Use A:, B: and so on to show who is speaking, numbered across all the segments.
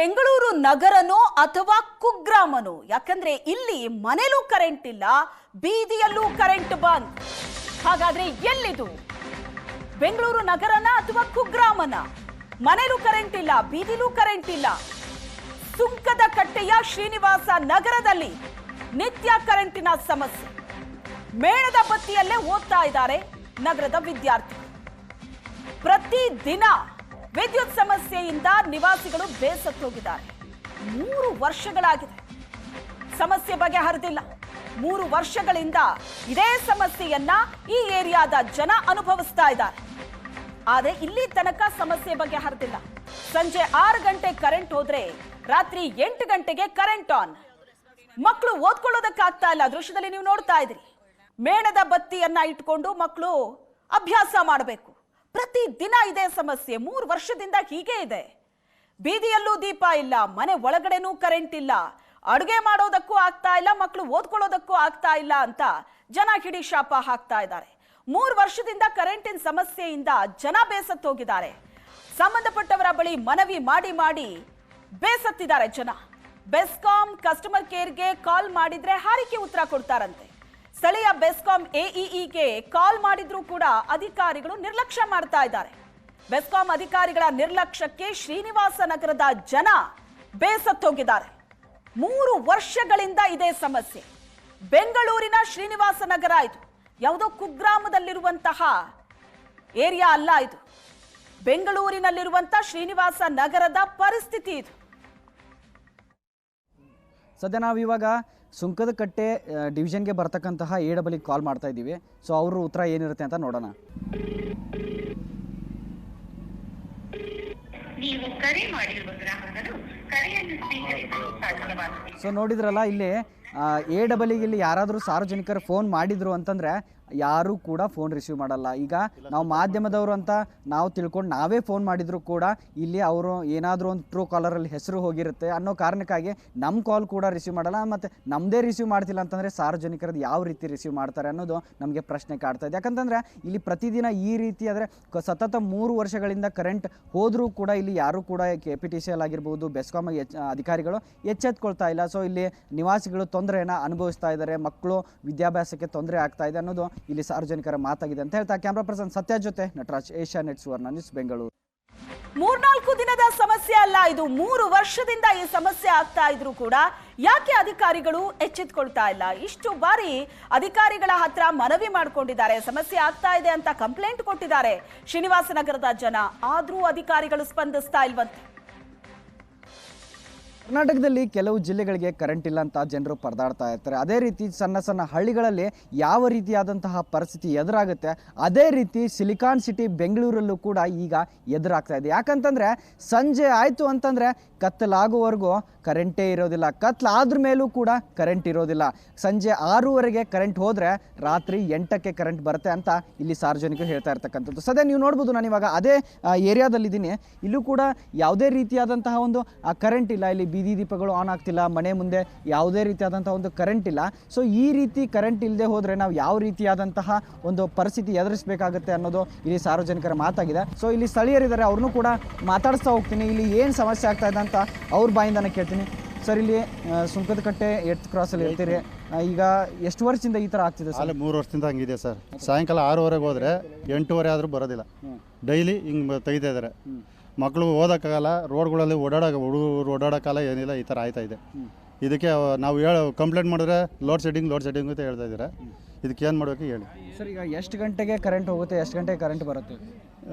A: ಬೆಂಗಳೂರು ನಗರನೋ ಅಥವಾ ಕುಗ್ರಾಮನೋ? ಯಾಕಂದ್ರೆ ಇಲ್ಲಿ ಮನೆಯಲ್ಲೂ ಕರೆಂಟ್ ಇಲ್ಲ, ಬೀದಿಯಲ್ಲೂ ಕರೆಂಟ್ ಬಂದ್. ಹಾಗಾದ್ರೆ ಎಲ್ಲಿದು? ಬೆಂಗಳೂರು ನಗರನ ಅಥವಾ ಕುಗ್ರಾಮನ? ಮನೆಯಲ್ಲೂ ಕರೆಂಟ್ ಇಲ್ಲ, ಬೀದಿಲೂ ಕರೆಂಟ್ ಇಲ್ಲ. ಸುಂಕದ ಕಟ್ಟೆಯ ಶ್ರೀನಿವಾಸ ನಗರದಲ್ಲಿ ನಿತ್ಯ ಕರೆಂಟಿನ ಸಮಸ್ಯೆ. ಮೇಣದ ಬತ್ತಿಯಲ್ಲೇ ಓದ್ತಾ ಇದ್ದಾರೆ ನಗರದ ವಿದ್ಯಾರ್ಥಿ ಪ್ರತಿ ದಿನ ವಿದ್ಯುತ್ ಸಮಸ್ಯೆಯಿಂದ ನಿವಾಸಿಗಳು ಬೇಸತ್ತೋಗಿದ್ದಾರೆ. ಮೂರು ವರ್ಷಗಳಾಗಿದೆ. ಸಮಸ್ಯೆ ಬಗೆಹರಿದಿಲ್ಲ. ಮೂರು ವರ್ಷಗಳಿಂದ ಇದೇ ಸಮಸ್ಯೆಯನ್ನ ಈ ಏರಿಯಾದ ಜನ ಅನುಭವಿಸ್ತಾ ಇದ್ದಾರೆ. ಆದ್ರೆ ಇಲ್ಲಿ ತನಕ ಸಮಸ್ಯೆ ಬಗೆಹರಿದಿಲ್ಲ. ಸಂಜೆ ಆರು ಗಂಟೆ ಕರೆಂಟ್ ಹೋದ್ರೆ ರಾತ್ರಿ ಎಂಟು ಗಂಟೆಗೆ ಕರೆಂಟ್ ಆನ್. ಮಕ್ಕಳು ಓದ್ಕೊಳ್ಳೋದಕ್ಕಾಗ್ತಾ ಇಲ್ಲ. ದೃಶ್ಯದಲ್ಲಿ ನೀವು ನೋಡ್ತಾ ಇದ್ರಿ ಮೇಣದ ಬತ್ತಿಯನ್ನ ಇಟ್ಕೊಂಡು ಮಕ್ಕಳು ಅಭ್ಯಾಸ ಮಾಡಬೇಕು. ಪ್ರತಿ ದಿನ ಇದೇ ಸಮಸ್ಯೆ. ಮೂರು ವರ್ಷದಿಂದ ಹೀಗೆ ಇದೆ. ಬೀದಿಯಲ್ಲೂ ದೀಪ ಇಲ್ಲ, ಮನೆ ಒಳಗಡೆನೂ ಕರೆಂಟ್ ಇಲ್ಲ. ಅಡುಗೆ ಮಾಡೋದಕ್ಕೂ ಆಗ್ತಾ ಇಲ್ಲ ಮಕ್ಕಳು ಓದ್ಕೊಳ್ಳೋದಕ್ಕೂ ಆಗ್ತಾ ಇಲ್ಲ ಅಂತ ಜನ ಹಿಡಿ ಶಾಪ ಹಾಕ್ತಾ ಇದ್ದಾರೆ. ಮೂರು ವರ್ಷದಿಂದ ಕರೆಂಟಿನ ಸಮಸ್ಯೆಯಿಂದ ಜನ ಬೇಸತ್ತೋಗಿದ್ದಾರೆ ಸಂಬಂಧಪಟ್ಟವರ ಬಳಿ ಮನವಿ ಮಾಡಿ ಮಾಡಿ ಬೇಸತ್ತಿದ್ದಾರೆ ಜನ. ಬೆಸ್ಕಾಂ ಕಸ್ಟಮರ್ ಕೇರ್ಗೆ ಕಾಲ್ ಮಾಡಿದ್ರೆ ಹಾರಿಕೆ ಉತ್ತರ ಕೊಡ್ತಾರಂತೆ. ಸ್ಥಳೀಯ ಬೆಸ್ಕಾಂ ಎಇಇಗೆ ಕಾಲ್ ಮಾಡಿದ್ರೂ ಕೂಡ ಅಧಿಕಾರಿಗಳು ನಿರ್ಲಕ್ಷ್ಯ ಮಾಡ್ತಾ ಇದ್ದಾರೆ. ಬೆಸ್ಕಾಂ ಅಧಿಕಾರಿಗಳ ನಿರ್ಲಕ್ಷ್ಯಕ್ಕೆ ಶ್ರೀನಿವಾಸ ನಗರದ ಜನ ಬೇಸತ್ತೋಗಿದ್ದಾರೆ. ಮೂರು ವರ್ಷಗಳಿಂದ ಇದೇ ಸಮಸ್ಯೆ. ಬೆಂಗಳೂರಿನ ಶ್ರೀನಿವಾಸ ನಗರ ಇದು. ಯಾವುದೋ ಕುಗ್ರಾಮದಲ್ಲಿರುವಂತಹ ಏರಿಯಾ ಅಲ್ಲ ಇದು. ಬೆಂಗಳೂರಿನಲ್ಲಿರುವಂತಹ ಶ್ರೀನಿವಾಸ ನಗರದ ಪರಿಸ್ಥಿತಿ ಇದು.
B: ಸದ್ಯ ಇವಾಗ ಸುಂಕದ ಕಟ್ಟೆ ಡಿವಿಷನ್ಗೆ ಬರ್ತಕ್ಕಂತಹ ಎ ಡಬಲಿಗೆ ಕಾಲ್ ಮಾಡ್ತಾ ಇದ್ದೀವಿ. ಸೊ ಅವ್ರ ಉತ್ತರ ಏನಿರುತ್ತೆ ಅಂತ ನೋಡೋಣ. ಸೊ ನೋಡಿದ್ರಲ್ಲ ಇಲ್ಲಿ ಎ ಇಲ್ಲಿ ಯಾರಾದರೂ ಸಾರ್ವಜನಿಕರು ಫೋನ್ ಮಾಡಿದ್ರು ಅಂತಂದರೆ ಯಾರೂ ಕೂಡ ಫೋನ್ ರಿಸೀವ್ ಮಾಡಲ್ಲ. ಈಗ ನಾವು ಮಾಧ್ಯಮದವರು ಅಂತ ನಾವು ತಿಳ್ಕೊಂಡು ನಾವೇ ಫೋನ್ ಮಾಡಿದರೂ ಕೂಡ ಇಲ್ಲಿ ಅವರು ಏನಾದರೂ ಒಂದು ಟ್ರೂ ಕಾಲರಲ್ಲಿ ಹೆಸರು ಹೋಗಿರುತ್ತೆ ಅನ್ನೋ ಕಾರಣಕ್ಕಾಗಿ ನಮ್ಮ ಕಾಲ್ ಕೂಡ ರಿಸೀವ್ ಮಾಡಲ್ಲ ಮತ್ತು ನಮ್ಮದೇ ರಿಸೀವ್ ಮಾಡ್ತಿಲ್ಲ ಅಂತಂದರೆ ಸಾರ್ವಜನಿಕರದ್ದು ಯಾವ ರೀತಿ ರಿಸೀವ್ ಮಾಡ್ತಾರೆ ಅನ್ನೋದು ನಮಗೆ ಪ್ರಶ್ನೆ ಕಾಡ್ತಾ ಇದೆ. ಯಾಕಂತಂದರೆ ಇಲ್ಲಿ ಪ್ರತಿದಿನ ಈ ರೀತಿ ಆದರೆ ಸತತ ಮೂರು ವರ್ಷಗಳಿಂದ ಕರೆಂಟ್ ಹೋದರೂ ಕೂಡ ಇಲ್ಲಿ ಯಾರೂ ಕೂಡ K P T C L ಆಗಿರ್ಬೋದು ಬೆಸ್ಕಾಮ್ ಎಚ್ ಅಧಿಕಾರಿಗಳು ಎಚ್ಚೆತ್ಕೊಳ್ತಾ ಇಲ್ಲ. ಸೊ ಇಲ್ಲಿ ನಿವಾಸಿಗಳು ತೊಂದರೆಯನ್ನು ಅನುಭವಿಸ್ತಾ ಇದ್ದಾರೆ, ಮಕ್ಕಳು ವಿದ್ಯಾಭ್ಯಾಸಕ್ಕೆ ತೊಂದರೆ ಆಗ್ತಾ ಇದೆ ಅನ್ನೋದು ಇಲ್ಲಿ ಸಾರ್ವಜನಿಕರ ಮಾತಾಗಿದೆ ಅಂತ ಹೇಳ್ತಾ ಕ್ಯಾಮ್ರಾ ಪರ್ಸನ್ ಸತ್ಯ ಜೊತೆ ನಟರಾಜ್, ಏಷ್ಯಾ ನೆಟ್ ಸುವರ್ಣ ನ್ಯೂಸ್ ಬೆಂಗಳೂರು.
A: ಮೂರ್ನಾಲ್ಕು ದಿನದ ಸಮಸ್ಯೆ ಅಲ್ಲ, ಇದು ಮೂರು ವರ್ಷದಿಂದ ಈ ಸಮಸ್ಯೆ ಆಗ್ತಾ ಇದ್ರು ಕೂಡ ಯಾಕೆ ಅಧಿಕಾರಿಗಳು ಎಚ್ಚೆತ್ಕೊಳ್ತಾ ಇಲ್ಲ? ಇಷ್ಟು ಬಾರಿ ಅಧಿಕಾರಿಗಳ ಹತ್ರ ಮನವಿ ಮಾಡ್ಕೊಂಡಿದ್ದಾರೆ, ಸಮಸ್ಯೆ ಆಗ್ತಾ ಇದೆ ಅಂತ ಕಂಪ್ಲೇಂಟ್ ಕೊಟ್ಟಿದ್ದಾರೆ. ಶ್ರೀನಿವಾಸ ನಗರದ ಜನ, ಆದ್ರೂ ಅಧಿಕಾರಿಗಳು ಸ್ಪಂದಿಸ್ತಾ ಇಲ್ವಂತೆ.
B: ಕರ್ನಾಟಕದಲ್ಲಿ ಕೆಲವು ಜಿಲ್ಲೆಗಳಿಗೆ ಕರೆಂಟ್ ಇಲ್ಲ ಅಂತ ಜನರು ಪರದಾಡ್ತಾ ಇರ್ತಾರೆ. ಅದೇ ರೀತಿ ಸಣ್ಣ ಸಣ್ಣ ಹಳ್ಳಿಗಳಲ್ಲಿ ಯಾವ ರೀತಿಯಾದಂತಹ ಪರಿಸ್ಥಿತಿ ಎದುರಾಗುತ್ತೆ, ಅದೇ ರೀತಿ ಸಿಲಿಕಾನ್ ಸಿಟಿ ಬೆಂಗಳೂರಲ್ಲೂ ಕೂಡ ಈಗ ಎದುರಾಗ್ತಾ ಇದೆ. ಯಾಕಂತಂದರೆ ಸಂಜೆ ಆಯಿತು ಅಂತಂದರೆ ಕತ್ತಲಾಗುವವರೆಗೂ ಕರೆಂಟೇ ಇರೋದಿಲ್ಲ. ಕತ್ಲಾದ್ರ ಮೇಲೂ ಕೂಡ ಕರೆಂಟ್ ಇರೋದಿಲ್ಲ. ಸಂಜೆ ಆರೂವರೆಗೆ ಕರೆಂಟ್ ಹೋದರೆ ರಾತ್ರಿ ಎಂಟಕ್ಕೆ ಕರೆಂಟ್ ಬರುತ್ತೆ ಅಂತ ಇಲ್ಲಿ ಸಾರ್ವಜನಿಕರು ಹೇಳ್ತಾ ಇರ್ತಕ್ಕಂಥದ್ದು. ಸದ್ಯ ನೀವು ನೋಡ್ಬೋದು ನಾನು ಇವಾಗ ಅದೇ ಏರಿಯಾದಲ್ಲಿದ್ದೀನಿ ಇಲ್ಲೂ ಕೂಡ ಯಾವುದೇ ರೀತಿಯಾದಂತಹ ಒಂದು ಕರೆಂಟ್ ಇಲ್ಲ. ಇಲ್ಲಿ ಬೀದಿ ದೀಪಗಳು ಆನ್ ಆಗ್ತಿಲ್ಲ ಮನೆ ಮುಂದೆ ಯಾವುದೇ ರೀತಿಯಾದಂತಹ ಒಂದು ಕರೆಂಟ್ ಇಲ್ಲ. ಸೊ ಈ ರೀತಿ ಕರೆಂಟ್ ಇಲ್ಲದೆ ಹೋದರೆ ನಾವು ಯಾವ ರೀತಿಯಾದಂತಹ ಒಂದು ಪರಿಸ್ಥಿತಿ ಎದುರಿಸಬೇಕಾಗುತ್ತೆ ಅನ್ನೋದು ಇಲ್ಲಿ ಸಾರ್ವಜನಿಕರ ಮಾತಾಗಿದೆ. ಸೊ ಇಲ್ಲಿ ಸ್ಥಳೀಯರಿದ್ದಾರೆ ಅವ್ರನ್ನೂ ಕೂಡ ಮಾತಾಡಿಸ್ತಾ ಹೋಗ್ತೀನಿ. ಇಲ್ಲಿ ಏನು ಸಮಸ್ಯೆ ಆಗ್ತಾ ಇದೆ ಅಂತ ಅವ್ರ ಬಾಯಿಂದನೇ ಕೇಳ್ತೀನಿ. ಸರ್ ಇಲ್ಲಿ ಸುಂಕದಕಟ್ಟೆ ಸುಂಕದ ಕಟ್ಟೆ ಎತ್ ಕ್ರಾಸಲ್ಲಿ ಇರ್ತೀರಿ. ಈಗ ಎಷ್ಟು ವರ್ಷದಿಂದ ಈ ಥರ ಆಗ್ತಿದೆ ಸರ್
C: ಮೂರು ವರ್ಷದಿಂದ ಹಂಗಿದೆ ಸರ್ ಸಾಯಂಕಾಲ ಆರೂವರೆಗೆ ಹೋದರೆ ಎಂಟೂವರೆ ಆದರೂ ಬರೋದಿಲ್ಲ. ಡೈಲಿ ಹಿಂಗೆ ತೆಗಿತಾ ಇದ್ದಾರೆ. ಮಕ್ಕಳು ಓದೋಕ್ಕಾಗಲ್ಲ ರೋಡ್ಗಳಲ್ಲಿ ಓಡಾಡೋ ಹುಡುಗರು ಓಡಾಡೋಕ್ಕಲ್ಲ ಏನಿಲ್ಲ ಈ ಥರ ಆಯ್ತಾ ಇದೆ. ಇದಕ್ಕೆ ನಾವು ಹೇಳೋ ಕಂಪ್ಲೇಂಟ್ ಮಾಡಿದ್ರೆ ಲೋಡ್ ಶೆಡ್ಡಿಂಗ್ ಲೋಡ್ ಶೆಡ್ಡಿಂಗ್ ಅಂತ ಹೇಳ್ತಾ ಇದ್ದೀರಾ. ಇದಕ್ಕೆ ಏನು ಮಾಡಬೇಕು ಹೇಳಿ.
B: ಸರ್ ಈಗ ಎಷ್ಟು ಗಂಟೆಗೆ ಕರೆಂಟ್ ಹೋಗುತ್ತೆ ಎಷ್ಟು ಗಂಟೆಗೆ ಕರೆಂಟ್ ಬರುತ್ತೆ?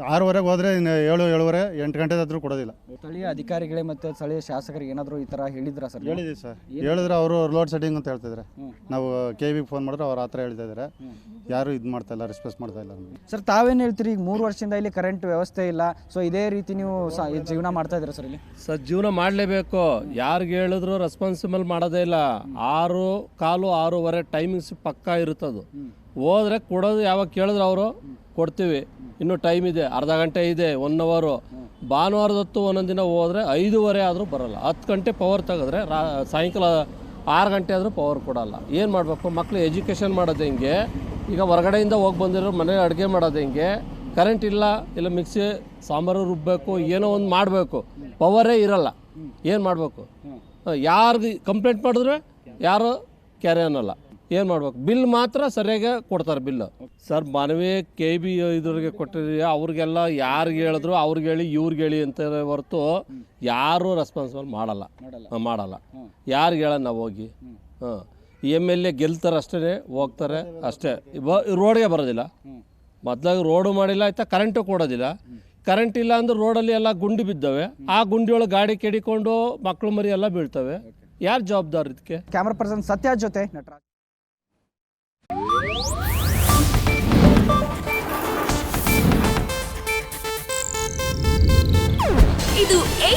C: ಆರೂವರೆಗೆ ಹೋದರೆ ಇನ್ನು ಏಳು ಏಳುವರೆ ಎಂಟು ಗಂಟೆದಾದ್ರೂ ಕೊಡೋದಿಲ್ಲ.
B: ಸ್ಥಳೀಯ ಅಧಿಕಾರಿಗಳೇ ಮತ್ತು ಸ್ಥಳೀಯ ಶಾಸಕರಿಗೆ ಏನಾದರೂ ಈ ಥರ ಹೇಳಿದ್ರ ಸರ್?
C: ಹೇಳಿದ್ದೀವಿ ಸರ್. ಹೇಳಿದ್ರೆ ಅವರು ಲೋಡ್ ಶೆಡ್ಡಿಂಗ್ ಅಂತ ಹೇಳ್ತಿದ್ದಾರೆ ನಾವು ಕೆ ವಿಗೆ ಫೋನ್ ಮಾಡಿದ್ರೆ ಅವ್ರು ಆ ಥರ ಹೇಳ್ತಾ ಇದ್ದಾರೆ ಯಾರು ಇದು ಮಾಡ್ತಾ ಇಲ್ಲ ರೆಸ್ಪಾನ್ಸ್ ಮಾಡ್ತಾ ಇಲ್ಲ ನಮಗೆ.
B: ಸರ್ ತಾವೇನು ಹೇಳ್ತೀರಿ ಈಗ ಮೂರು ವರ್ಷದಿಂದ ಇಲ್ಲಿ ಕರೆಂಟ್ ವ್ಯವಸ್ಥೆ ಇಲ್ಲ ಸೊ ಇದೇ ರೀತಿ ನೀವು ಸ- ಈ ಜೀವನ ಮಾಡ್ತಾ ಇದ್ದೀರಾ ಸರ್ ಇಲ್ಲಿ?
D: ಸರ್ ಜೀವನ ಮಾಡಲೇಬೇಕು. ಯಾರಿಗೆ ಹೇಳಿದ್ರು ರೆಸ್ಪಾನ್ಸಿಬಲ್ ಮಾಡೋದೇ ಇಲ್ಲ. ಆರು ಕಾಲು ಆರೂವರೆ ಟೈಮಿಂಗ್ಸ್ ಪಕ್ಕಾ ಇರುತ್ತದು. ಹೋದ್ರೆ ಕೊಡೋದು ಯಾವಾಗ ಕೇಳಿದ್ರು ಅವರು. ಕೊಡ್ತೀವಿ. ಇನ್ನೂ ಟೈಮ್ ಇದೆ ಅರ್ಧ ಗಂಟೆ ಇದೆ ಒನ್ ಅವರು ಭಾನುವಾರದ ಹೊತ್ತು ಒಂದೊಂದು ದಿನ ಹೋದರೆ ಐದೂವರೆ ಆದರೂ ಬರಲ್ಲ. ಹತ್ತು ಗಂಟೆ ಪವರ್ ತೆಗೆದ್ರೆ ರಾ ಸಾಯಂಕಾಲ ಆರು ಗಂಟೆ ಆದರೂ ಪವರ್ ಕೊಡಲ್ಲ. ಏನು ಮಾಡಬೇಕು? ಮಕ್ಕಳು ಎಜುಕೇಷನ್ ಮಾಡೋದು ಹೆಂಗೆ? ಈಗ ಹೊರಗಡೆಯಿಂದ ಹೋಗಿ ಬಂದಿರೋ ಮನೇಲಿ ಅಡುಗೆ ಮಾಡೋದು ಹೆಂಗೆ? ಕರೆಂಟ್ ಇಲ್ಲ ಇಲ್ಲ ಮಿಕ್ಸಿ ಸಾಂಬಾರು ರುಬ್ಬಬೇಕು ಏನೋ ಒಂದು ಮಾಡಬೇಕು. ಪವರೇ ಇರಲ್ಲ. ಏನು ಮಾಡಬೇಕು? ಯಾರಿಗೆ ಕಂಪ್ಲೇಂಟ್ ಮಾಡಿದ್ರೆ ಯಾರು ಕ್ಯಾರಿ ಅನ್ನಲ್ಲ. ಏನು ಮಾಡ್ಬೇಕು? ಬಿಲ್ ಮಾತ್ರ ಸರಿಯಾಗಿ ಕೊಡ್ತಾರೆ ಬಿಲ್. ಸರ್ ಮನವಿ ಕೆ ಬಿ ಇದ್ರಿಗೆ ಕೊಟ್ಟಿದ್ದೀವಿ ಅವ್ರಿಗೆಲ್ಲ ಯಾರಿಗೆ ಹೇಳಿದ್ರು ಅವ್ರಿಗೆ ಹೇಳಿ ಇವ್ರಿಗೆ ಹೇಳಿ ಅಂತ ಹೊರತು ಯಾರೂ ರೆಸ್ಪಾನ್ಸಿಬಲ್ ಮಾಡಲ್ಲ. ಮಾಡಲ್ಲ. ಯಾರಿಗೆ ಹೇಳೋಣ ನಾವು ಹೋಗಿ? ಹಾಂ. ಎಂ ಎಲ್ ಎ ಗೆಲ್ತಾರೆ ಅಷ್ಟೇ ಹೋಗ್ತಾರೆ ಅಷ್ಟೇ. ಬ ರೋಡ್ಗೆ ಬರೋದಿಲ್ಲ. ಮೊದಲಾಗಿ ರೋಡು ಮಾಡಿಲ್ಲ ಆಯ್ತಾ ಕರೆಂಟು ಕೊಡೋದಿಲ್ಲ. ಕರೆಂಟ್ ಇಲ್ಲ ಅಂದ್ರೆ ರೋಡಲ್ಲಿ ಎಲ್ಲ ಗುಂಡಿ ಬಿದ್ದವೆ. ಆ ಗುಂಡಿಯೊಳಗೆ ಒಳಗೆ ಗಾಡಿ ಕೆಡಿಕೊಂಡು ಮಕ್ಕಳು ಮರಿ ಎಲ್ಲ ಬೀಳ್ತವೆ. ಯಾರು ಜವಾಬ್ದಾರಿ ಇದಕ್ಕೆ
B: ಕ್ಯಾಮ್ರಾ ಪರ್ಸನ್ ಸತ್ಯ ಜೊತೆ ನಟರಾಜ್